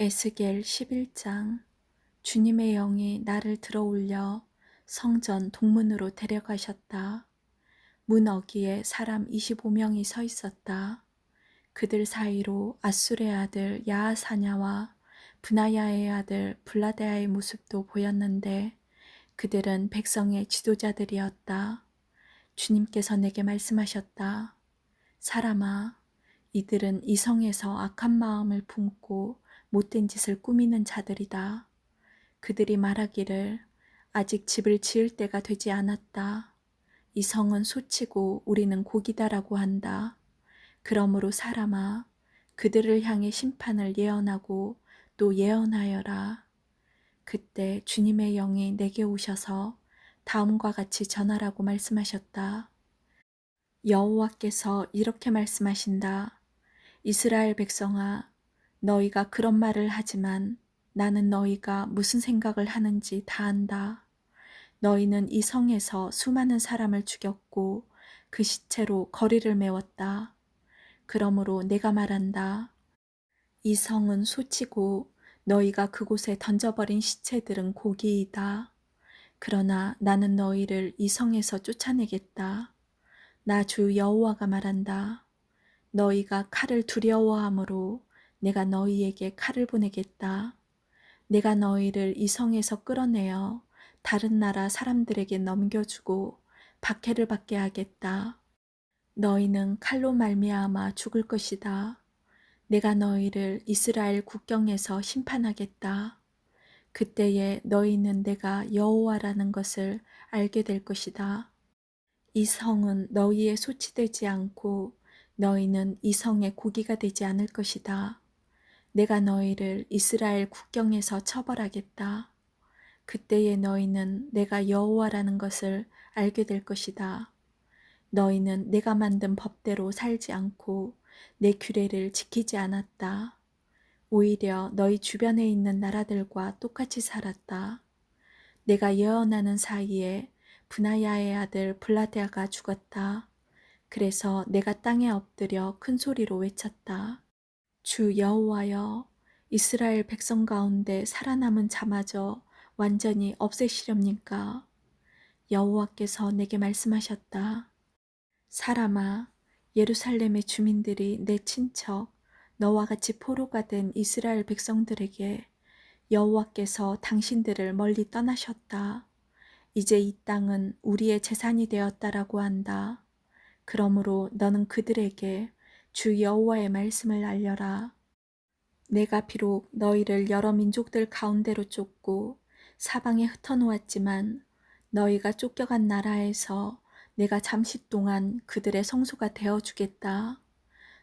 에스겔 11장 주님의 영이 나를 들어 올려 성전 동문으로 데려가셨다. 문 어귀에 사람 25명이 서 있었다. 그들 사이로 아수레 아들 야하사냐와 브나야의 아들 블라데아의 모습도 보였는데 그들은 백성의 지도자들이었다. 주님께서 내게 말씀하셨다. 사람아, 이들은 이성에서 악한 마음을 품고 못된 짓을 꾸미는 자들이다. 그들이 말하기를 아직 집을 지을 때가 되지 않았다. 이 성은 소치고 우리는 고기다라고 한다. 그러므로 사람아, 그들을 향해 심판을 예언하고 또 예언하여라. 그때 주님의 영이 내게 오셔서 다음과 같이 전하라고 말씀하셨다. 여호와께서 이렇게 말씀하신다. 이스라엘 백성아, 너희가 그런 말을 하지만 나는 너희가 무슨 생각을 하는지 다 안다. 너희는 이 성에서 수많은 사람을 죽였고 그 시체로 거리를 메웠다. 그러므로 내가 말한다. 이 성은 소치고 너희가 그곳에 던져버린 시체들은 고기이다. 그러나 나는 너희를 이 성에서 쫓아내겠다. 나 주 여호와가 말한다. 너희가 칼을 두려워하므로 내가 너희에게 칼을 보내겠다. 내가 너희를 이 성에서 끌어내어 다른 나라 사람들에게 넘겨주고 박해를 받게 하겠다. 너희는 칼로 말미암아 죽을 것이다. 내가 너희를 이스라엘 국경에서 심판하겠다. 그때에 너희는 내가 여호와라는 것을 알게 될 것이다. 이 성은 너희의 소치되지 않고 너희는 이 성의 고기가 되지 않을 것이다. 내가 너희를 이스라엘 국경에서 처벌하겠다. 그때에 너희는 내가 여호와라는 것을 알게 될 것이다. 너희는 내가 만든 법대로 살지 않고 내 규례를 지키지 않았다. 오히려 너희 주변에 있는 나라들과 똑같이 살았다. 내가 예언하는 사이에 분하야의 아들 블라데아가 죽었다. 그래서 내가 땅에 엎드려 큰 소리로 외쳤다. 주 여호와여 이스라엘 백성 가운데 살아남은 자마저 완전히 없애시렵니까? 여호와께서 내게 말씀하셨다. 사람아 예루살렘의 주민들이 내 친척 너와 같이 포로가 된 이스라엘 백성들에게 여호와께서 당신들을 멀리 떠나셨다. 이제 이 땅은 우리의 재산이 되었다라고 한다. 그러므로 너는 그들에게 주 여호와의 말씀을 알려라. 내가 비록 너희를 여러 민족들 가운데로 쫓고 사방에 흩어놓았지만 너희가 쫓겨간 나라에서 내가 잠시 동안 그들의 성소가 되어 주겠다.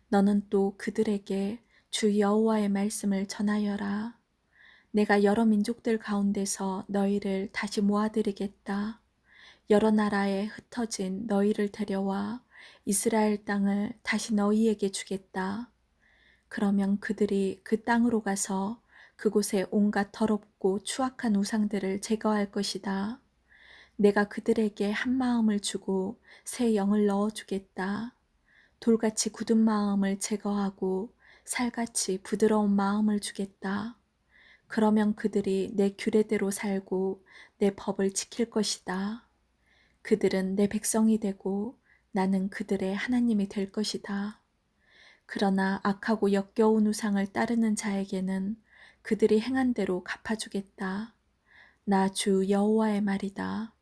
너는 또 그들에게 주 여호와의 말씀을 전하여라. 내가 여러 민족들 가운데서 너희를 다시 모아들이겠다. 여러 나라에 흩어진 너희를 데려와 이스라엘 땅을 다시 너희에게 주겠다. 그러면 그들이 그 땅으로 가서 그곳에 온갖 더럽고 추악한 우상들을 제거할 것이다. 내가 그들에게 한 마음을 주고 새 영을 넣어 주겠다. 돌같이 굳은 마음을 제거하고 살같이 부드러운 마음을 주겠다. 그러면 그들이 내 규례대로 살고 내 법을 지킬 것이다. 그들은 내 백성이 되고 나는 그들의 하나님이 될 것이다. 그러나 악하고 역겨운 우상을 따르는 자에게는 그들이 행한 대로 갚아주겠다. 나 주 여호와의 말이다.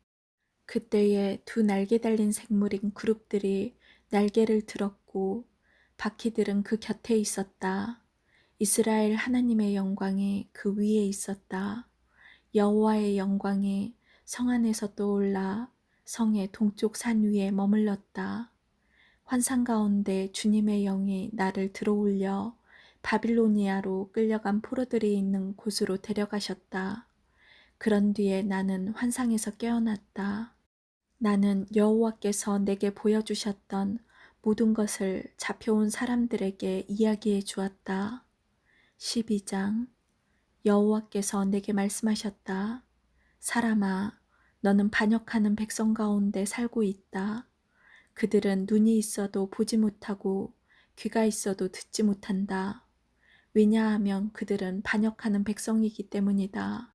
그때에 두 날개 달린 생물인 그룹들이 날개를 들었고 바퀴들은 그 곁에 있었다. 이스라엘 하나님의 영광이 그 위에 있었다. 여호와의 영광이 성 안에서 떠올라 성의 동쪽 산 위에 머물렀다. 환상 가운데 주님의 영이 나를 들어올려 바빌로니아로 끌려간 포로들이 있는 곳으로 데려가셨다. 그런 뒤에 나는 환상에서 깨어났다. 나는 여호와께서 내게 보여주셨던 모든 것을 잡혀온 사람들에게 이야기해 주었다. 12장 여호와께서 내게 말씀하셨다. 사람아, 너는 반역하는 백성 가운데 살고 있다. 그들은 눈이 있어도 보지 못하고 귀가 있어도 듣지 못한다. 왜냐하면 그들은 반역하는 백성이기 때문이다.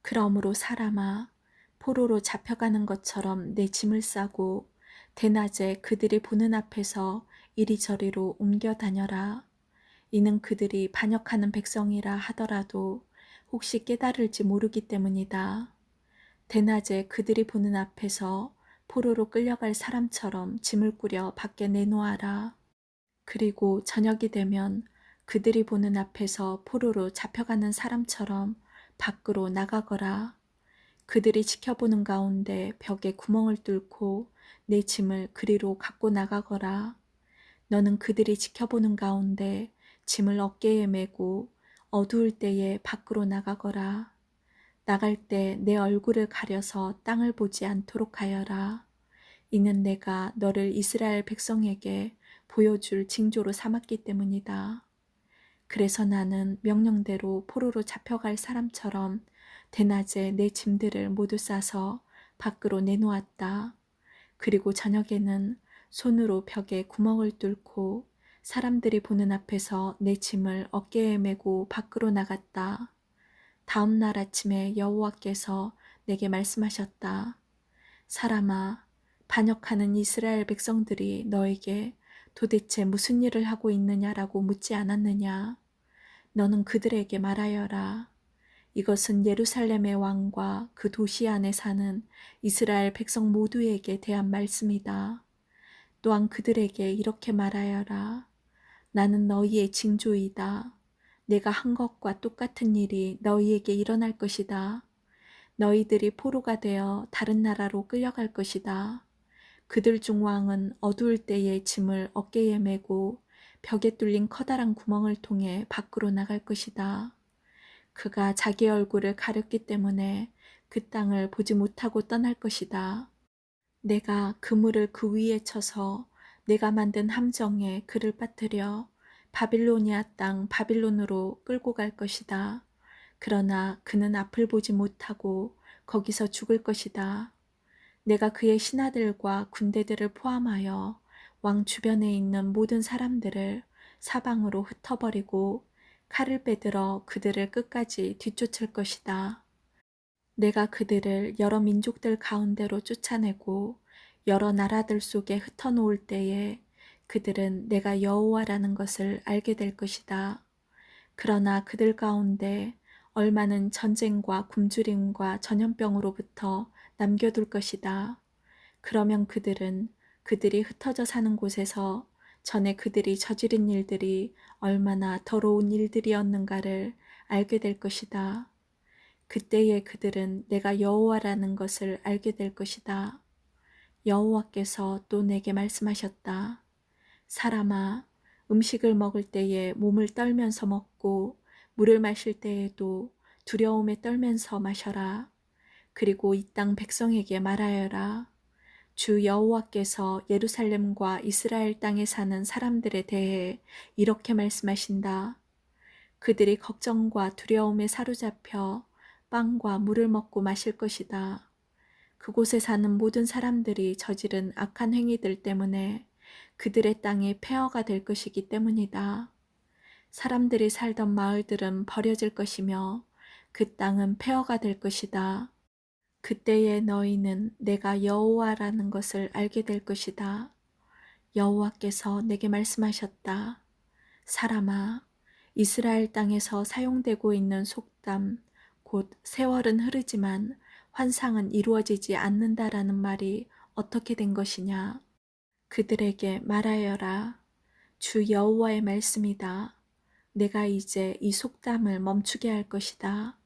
그러므로 사람아, 포로로 잡혀가는 것처럼 내 짐을 싸고 대낮에 그들이 보는 앞에서 이리저리로 옮겨 다녀라. 이는 그들이 반역하는 백성이라 하더라도 혹시 깨달을지 모르기 때문이다. 대낮에 그들이 보는 앞에서 포로로 끌려갈 사람처럼 짐을 꾸려 밖에 내놓아라. 그리고 저녁이 되면 그들이 보는 앞에서 포로로 잡혀가는 사람처럼 밖으로 나가거라. 그들이 지켜보는 가운데 벽에 구멍을 뚫고 내 짐을 그리로 갖고 나가거라. 너는 그들이 지켜보는 가운데 짐을 어깨에 메고 어두울 때에 밖으로 나가거라. 나갈 때 내 얼굴을 가려서 땅을 보지 않도록 하여라. 이는 내가 너를 이스라엘 백성에게 보여줄 징조로 삼았기 때문이다. 그래서 나는 명령대로 포로로 잡혀갈 사람처럼 대낮에 내 짐들을 모두 싸서 밖으로 내놓았다. 그리고 저녁에는 손으로 벽에 구멍을 뚫고 사람들이 보는 앞에서 내 짐을 어깨에 메고 밖으로 나갔다. 다음 날 아침에 여호와께서 내게 말씀하셨다. 사람아, 반역하는 이스라엘 백성들이 너에게 도대체 무슨 일을 하고 있느냐라고 묻지 않았느냐? 너는 그들에게 말하여라. 이것은 예루살렘의 왕과 그 도시 안에 사는 이스라엘 백성 모두에게 대한 말씀이다. 또한 그들에게 이렇게 말하여라. 나는 너희의 징조이다. 내가 한 것과 똑같은 일이 너희에게 일어날 것이다. 너희들이 포로가 되어 다른 나라로 끌려갈 것이다. 그들 중 왕은 어두울 때에 짐을 어깨에 메고 벽에 뚫린 커다란 구멍을 통해 밖으로 나갈 것이다. 그가 자기 얼굴을 가렸기 때문에 그 땅을 보지 못하고 떠날 것이다. 내가 그물을 그 위에 쳐서 내가 만든 함정에 그를 빠뜨려 바빌로니아 땅 바빌론으로 끌고 갈 것이다. 그러나 그는 앞을 보지 못하고 거기서 죽을 것이다. 내가 그의 신하들과 군대들을 포함하여 왕 주변에 있는 모든 사람들을 사방으로 흩어버리고 칼을 빼들어 그들을 끝까지 뒤쫓을 것이다. 내가 그들을 여러 민족들 가운데로 쫓아내고 여러 나라들 속에 흩어놓을 때에 그들은 내가 여호와라는 것을 알게 될 것이다. 그러나 그들 가운데 얼마는 전쟁과 굶주림과 전염병으로부터 남겨둘 것이다. 그러면 그들은 그들이 흩어져 사는 곳에서 전에 그들이 저지른 일들이 얼마나 더러운 일들이었는가를 알게 될 것이다. 그때에 그들은 내가 여호와라는 것을 알게 될 것이다. 여호와께서 또 내게 말씀하셨다. 사람아, 음식을 먹을 때에 몸을 떨면서 먹고 물을 마실 때에도 두려움에 떨면서 마셔라. 그리고 이 땅 백성에게 말하여라. 주 여호와께서 예루살렘과 이스라엘 땅에 사는 사람들에 대해 이렇게 말씀하신다. 그들이 걱정과 두려움에 사로잡혀 빵과 물을 먹고 마실 것이다. 그곳에 사는 모든 사람들이 저지른 악한 행위들 때문에 그들의 땅이 폐허가 될 것이기 때문이다. 사람들이 살던 마을들은 버려질 것이며 그 땅은 폐허가 될 것이다. 그때에 너희는 내가 여호와라는 것을 알게 될 것이다. 여호와께서 내게 말씀하셨다. 사람아, 이스라엘 땅에서 사용되고 있는 속담, 곧 세월은 흐르지만 환상은 이루어지지 않는다라는 말이 어떻게 된 것이냐? 그들에게 말하여라. 주 여호와의 말씀이다. 내가 이제 이 속담을 멈추게 할 것이다.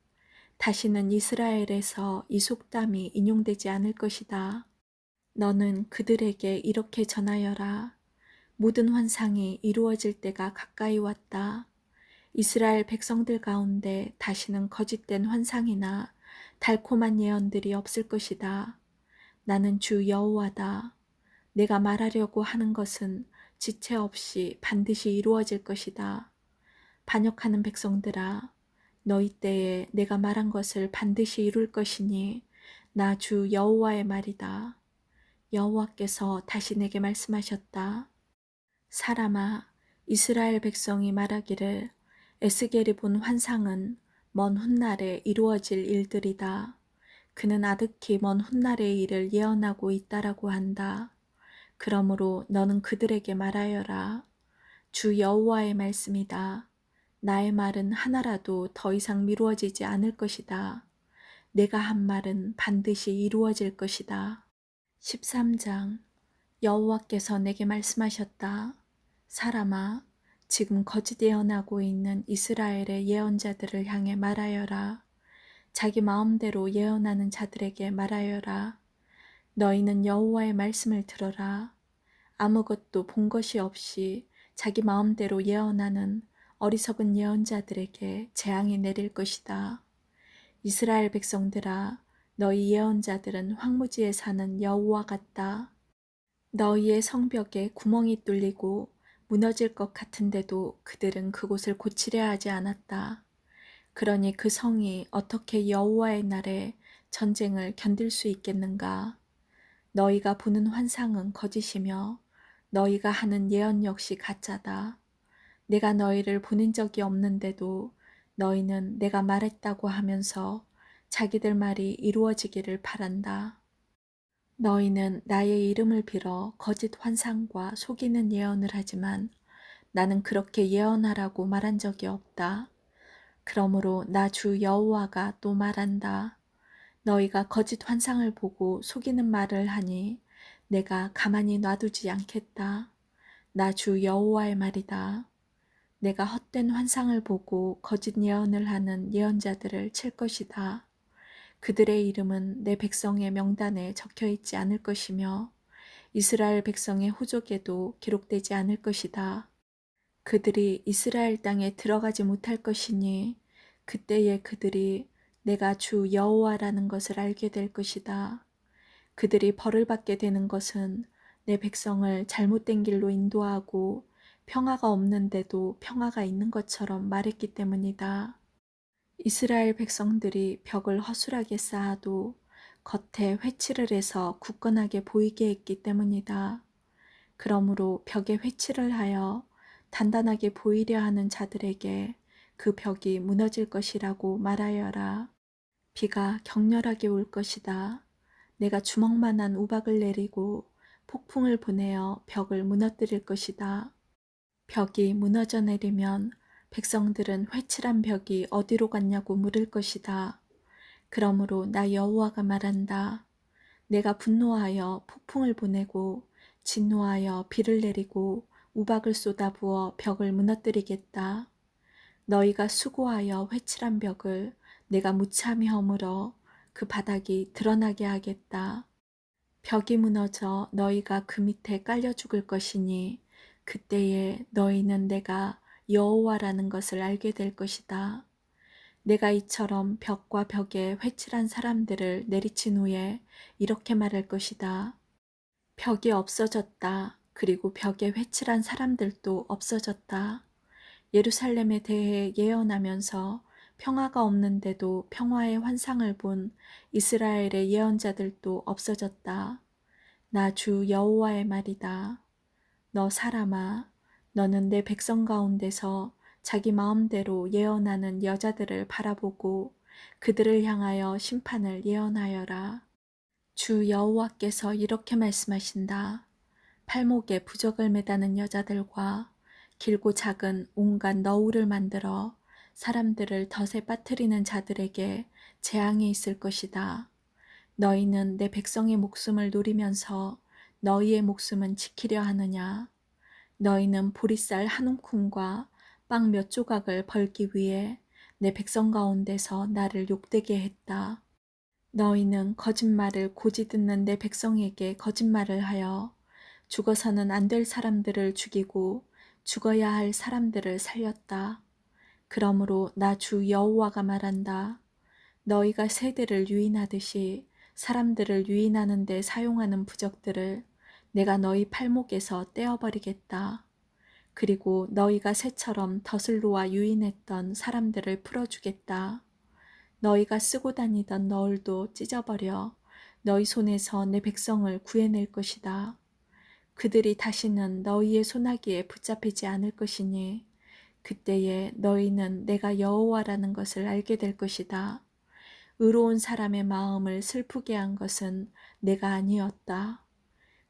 다시는 이스라엘에서 이 속담이 인용되지 않을 것이다. 너는 그들에게 이렇게 전하여라. 모든 환상이 이루어질 때가 가까이 왔다. 이스라엘 백성들 가운데 다시는 거짓된 환상이나 달콤한 예언들이 없을 것이다. 나는 주 여호와다. 내가 말하려고 하는 것은 지체 없이 반드시 이루어질 것이다. 반역하는 백성들아, 너희 때에 내가 말한 것을 반드시 이룰 것이니 나 주 여호와의 말이다. 여호와께서 다시 내게 말씀하셨다. 사람아, 이스라엘 백성이 말하기를 에스겔이 본 환상은 먼 훗날에 이루어질 일들이다. 그는 아득히 먼 훗날의 일을 예언하고 있다라고 한다. 그러므로 너는 그들에게 말하여라. 주 여호와의 말씀이다. 나의 말은 하나라도 더 이상 미루어지지 않을 것이다. 내가 한 말은 반드시 이루어질 것이다. 13장 여호와께서 내게 말씀하셨다. 사람아, 지금 거짓 예언하고 있는 이스라엘의 예언자들을 향해 말하여라. 자기 마음대로 예언하는 자들에게 말하여라. 너희는 여호와의 말씀을 들어라. 아무것도 본 것이 없이 자기 마음대로 예언하는 어리석은 예언자들에게 재앙이 내릴 것이다. 이스라엘 백성들아, 너희 예언자들은 황무지에 사는 여호와 같다. 너희의 성벽에 구멍이 뚫리고 무너질 것 같은데도 그들은 그곳을 고치려 하지 않았다. 그러니 그 성이 어떻게 여호와의 날에 전쟁을 견딜 수 있겠는가? 너희가 보는 환상은 거짓이며 너희가 하는 예언 역시 가짜다. 내가 너희를 보낸 적이 없는데도 너희는 내가 말했다고 하면서 자기들 말이 이루어지기를 바란다. 너희는 나의 이름을 빌어 거짓 환상과 속이는 예언을 하지만 나는 그렇게 예언하라고 말한 적이 없다. 그러므로 나 주 여호와가 또 말한다. 너희가 거짓 환상을 보고 속이는 말을 하니 내가 가만히 놔두지 않겠다. 나 주 여호와의 말이다. 내가 헛된 환상을 보고 거짓 예언을 하는 예언자들을 칠 것이다. 그들의 이름은 내 백성의 명단에 적혀 있지 않을 것이며 이스라엘 백성의 후족에도 기록되지 않을 것이다. 그들이 이스라엘 땅에 들어가지 못할 것이니 그때에 그들이 내가 주 여호와라는 것을 알게 될 것이다. 그들이 벌을 받게 되는 것은 내 백성을 잘못된 길로 인도하고 평화가 없는데도 평화가 있는 것처럼 말했기 때문이다. 이스라엘 백성들이 벽을 허술하게 쌓아도 겉에 회칠을 해서 굳건하게 보이게 했기 때문이다. 그러므로 벽에 회칠을 하여 단단하게 보이려 하는 자들에게 그 벽이 무너질 것이라고 말하여라. 비가 격렬하게 올 것이다. 내가 주먹만한 우박을 내리고 폭풍을 보내어 벽을 무너뜨릴 것이다. 벽이 무너져 내리면 백성들은 회칠한 벽이 어디로 갔냐고 물을 것이다. 그러므로 나 여호와가 말한다. 내가 분노하여 폭풍을 보내고 진노하여 비를 내리고 우박을 쏟아부어 벽을 무너뜨리겠다. 너희가 수고하여 회칠한 벽을 내가 무참히 허물어 그 바닥이 드러나게 하겠다. 벽이 무너져 너희가 그 밑에 깔려 죽을 것이니 그때에 너희는 내가 여호와라는 것을 알게 될 것이다. 내가 이처럼 벽과 벽에 회칠한 사람들을 내리친 후에 이렇게 말할 것이다. 벽이 없어졌다. 그리고 벽에 회칠한 사람들도 없어졌다. 예루살렘에 대해 예언하면서 평화가 없는데도 평화의 환상을 본 이스라엘의 예언자들도 없어졌다. 나 주 여호와의 말이다. 너 사람아, 너는 내 백성 가운데서 자기 마음대로 예언하는 여자들을 바라보고 그들을 향하여 심판을 예언하여라. 주 여호와께서 이렇게 말씀하신다. 팔목에 부적을 매다는 여자들과 길고 작은 온갖 너울을 만들어 사람들을 덫에 빠뜨리는 자들에게 재앙이 있을 것이다. 너희는 내 백성의 목숨을 노리면서 너희의 목숨은 지키려 하느냐? 너희는 보리쌀 한 움큼과 빵 몇 조각을 벌기 위해 내 백성 가운데서 나를 욕되게 했다. 너희는 거짓말을 고지 듣는 내 백성에게 거짓말을 하여 죽어서는 안 될 사람들을 죽이고 죽어야 할 사람들을 살렸다. 그러므로 나 주 여호와가 말한다. 너희가 새들을 유인하듯이 사람들을 유인하는 데 사용하는 부적들을 내가 너희 팔목에서 떼어버리겠다. 그리고 너희가 새처럼 덫을 놓아 유인했던 사람들을 풀어주겠다. 너희가 쓰고 다니던 너울도 찢어버려 너희 손에서 내 백성을 구해낼 것이다. 그들이 다시는 너희의 소나기에 붙잡히지 않을 것이니 그때에 너희는 내가 여호와라는 것을 알게 될 것이다. 의로운 사람의 마음을 슬프게 한 것은 내가 아니었다.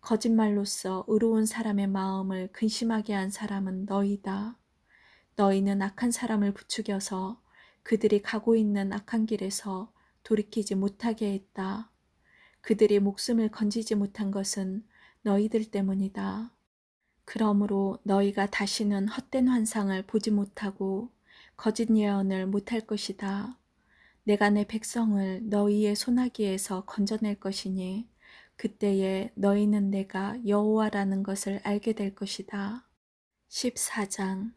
거짓말로써 의로운 사람의 마음을 근심하게 한 사람은 너희다. 너희는 악한 사람을 부추겨서 그들이 가고 있는 악한 길에서 돌이키지 못하게 했다. 그들이 목숨을 건지지 못한 것은 너희들 때문이다. 그러므로 너희가 다시는 헛된 환상을 보지 못하고 거짓 예언을 못할 것이다. 내가 내 백성을 너희의 소나기에서 건져낼 것이니 그때에 너희는 내가 여호와라는 것을 알게 될 것이다. 14장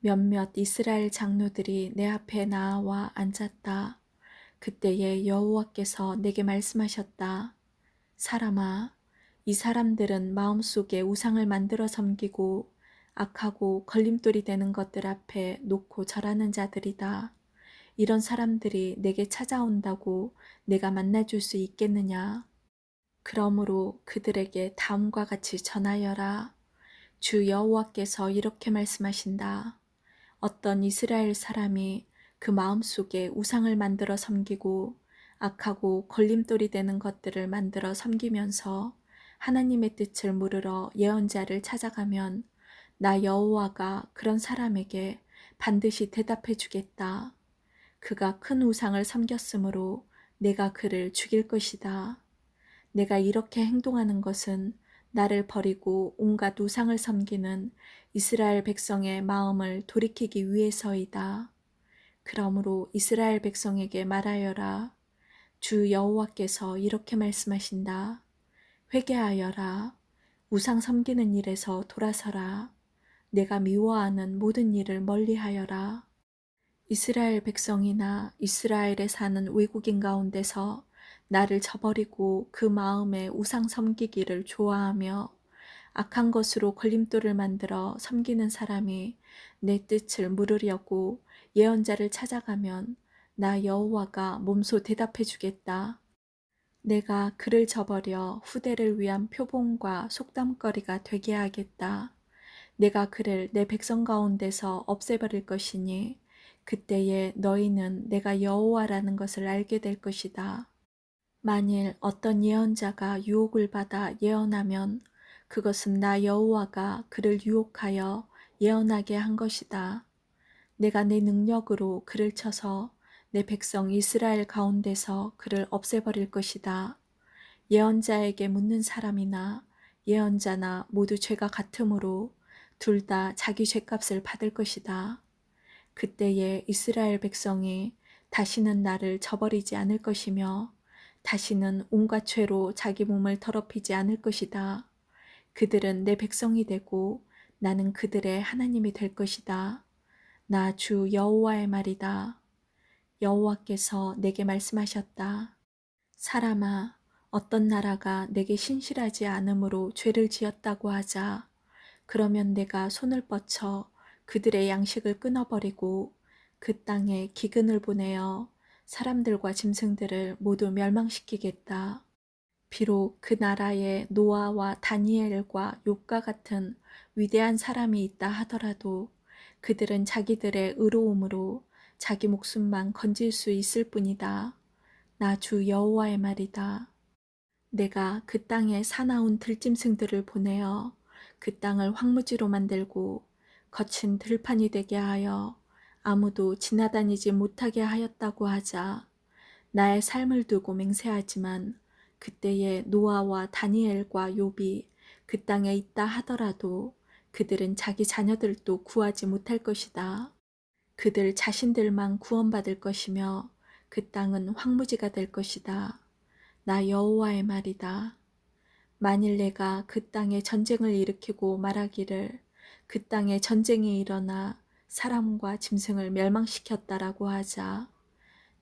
몇몇 이스라엘 장로들이 내 앞에 나와 앉았다. 그때에 여호와께서 내게 말씀하셨다. 사람아, 이 사람들은 마음속에 우상을 만들어 섬기고 악하고 걸림돌이 되는 것들 앞에 놓고 절하는 자들이다. 이런 사람들이 내게 찾아온다고 내가 만나줄 수 있겠느냐? 그러므로 그들에게 다음과 같이 전하여라. 주 여호와께서 이렇게 말씀하신다. 어떤 이스라엘 사람이 그 마음속에 우상을 만들어 섬기고 악하고 걸림돌이 되는 것들을 만들어 섬기면서 하나님의 뜻을 물으러 예언자를 찾아가면 나 여호와가 그런 사람에게 반드시 대답해 주겠다. 그가 큰 우상을 섬겼으므로 내가 그를 죽일 것이다. 내가 이렇게 행동하는 것은 나를 버리고 온갖 우상을 섬기는 이스라엘 백성의 마음을 돌이키기 위해서이다. 그러므로 이스라엘 백성에게 말하여라. 주 여호와께서 이렇게 말씀하신다. 회개하여라. 우상 섬기는 일에서 돌아서라. 내가 미워하는 모든 일을 멀리하여라. 이스라엘 백성이나 이스라엘에 사는 외국인 가운데서 나를 저버리고 그 마음에 우상 섬기기를 좋아하며 악한 것으로 걸림돌을 만들어 섬기는 사람이 내 뜻을 물으려고 예언자를 찾아가면 나 여호와가 몸소 대답해 주겠다. 내가 그를 저버려 후대를 위한 표본과 속담거리가 되게 하겠다. 내가 그를 내 백성 가운데서 없애버릴 것이니 그때에 너희는 내가 여호와라는 것을 알게 될 것이다. 만일 어떤 예언자가 유혹을 받아 예언하면 그것은 나 여호와가 그를 유혹하여 예언하게 한 것이다. 내가 내 능력으로 그를 쳐서 내 백성 이스라엘 가운데서 그를 없애버릴 것이다. 예언자에게 묻는 사람이나 예언자나 모두 죄가 같으므로 둘 다 자기 죄값을 받을 것이다. 그때에 이스라엘 백성이 다시는 나를 저버리지 않을 것이며 다시는 온갖 죄로 자기 몸을 더럽히지 않을 것이다. 그들은 내 백성이 되고 나는 그들의 하나님이 될 것이다. 나 주 여호와의 말이다. 여호와께서 내게 말씀하셨다. 사람아, 어떤 나라가 내게 신실하지 않으므로 죄를 지었다고 하자. 그러면 내가 손을 뻗쳐 그들의 양식을 끊어버리고 그 땅에 기근을 보내어 사람들과 짐승들을 모두 멸망시키겠다. 비록 그 나라에 노아와 다니엘과 욥과 같은 위대한 사람이 있다 하더라도 그들은 자기들의 의로움으로 자기 목숨만 건질 수 있을 뿐이다. 나 주 여호와의 말이다. 내가 그 땅에 사나운 들짐승들을 보내어 그 땅을 황무지로 만들고 거친 들판이 되게 하여 아무도 지나다니지 못하게 하였다고 하자 나의 삶을 두고 맹세하지만 그때에 노아와 다니엘과 욥이 그 땅에 있다 하더라도 그들은 자기 자녀들도 구하지 못할 것이다. 그들 자신들만 구원받을 것이며 그 땅은 황무지가 될 것이다. 나 여호와의 말이다. 만일 내가 그 땅에 전쟁을 일으키고 말하기를 그 땅에 전쟁이 일어나 사람과 짐승을 멸망시켰다라고 하자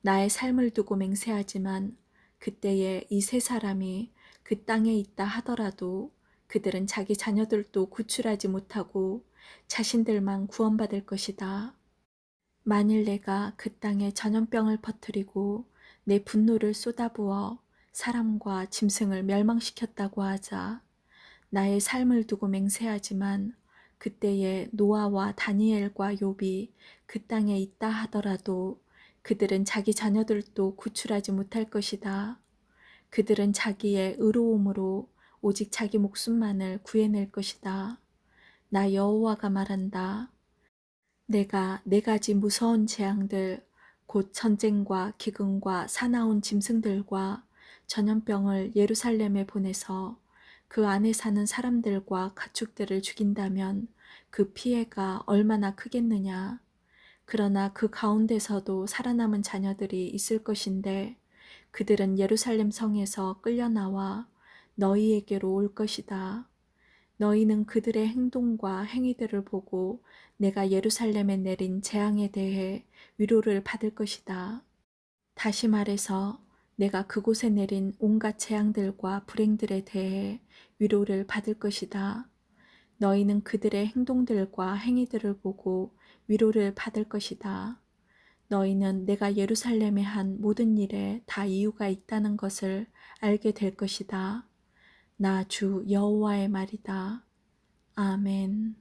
나의 삶을 두고 맹세하지만 그때에 이 세 사람이 그 땅에 있다 하더라도 그들은 자기 자녀들도 구출하지 못하고 자신들만 구원받을 것이다. 만일 내가 그 땅에 전염병을 퍼뜨리고 내 분노를 쏟아부어 사람과 짐승을 멸망시켰다고 하자 나의 삶을 두고 맹세하지만 그때에 노아와 다니엘과 욥이 그 땅에 있다 하더라도 그들은 자기 자녀들도 구출하지 못할 것이다. 그들은 자기의 의로움으로 오직 자기 목숨만을 구해낼 것이다. 나 여호와가 말한다. 내가 네 가지 무서운 재앙들, 곧 전쟁과 기근과 사나운 짐승들과 전염병을 예루살렘에 보내서 그 안에 사는 사람들과 가축들을 죽인다면 그 피해가 얼마나 크겠느냐. 그러나 그 가운데서도 살아남은 자녀들이 있을 것인데 그들은 예루살렘 성에서 끌려나와 너희에게로 올 것이다. 너희는 그들의 행동과 행위들을 보고 내가 예루살렘에 내린 재앙에 대해 위로를 받을 것이다. 다시 말해서 내가 그곳에 내린 온갖 재앙들과 불행들에 대해 위로를 받을 것이다. 너희는 그들의 행동들과 행위들을 보고 위로를 받을 것이다. 너희는 내가 예루살렘에 한 모든 일에 다 이유가 있다는 것을 알게 될 것이다. 나 주 여호와의 말이다. 아멘.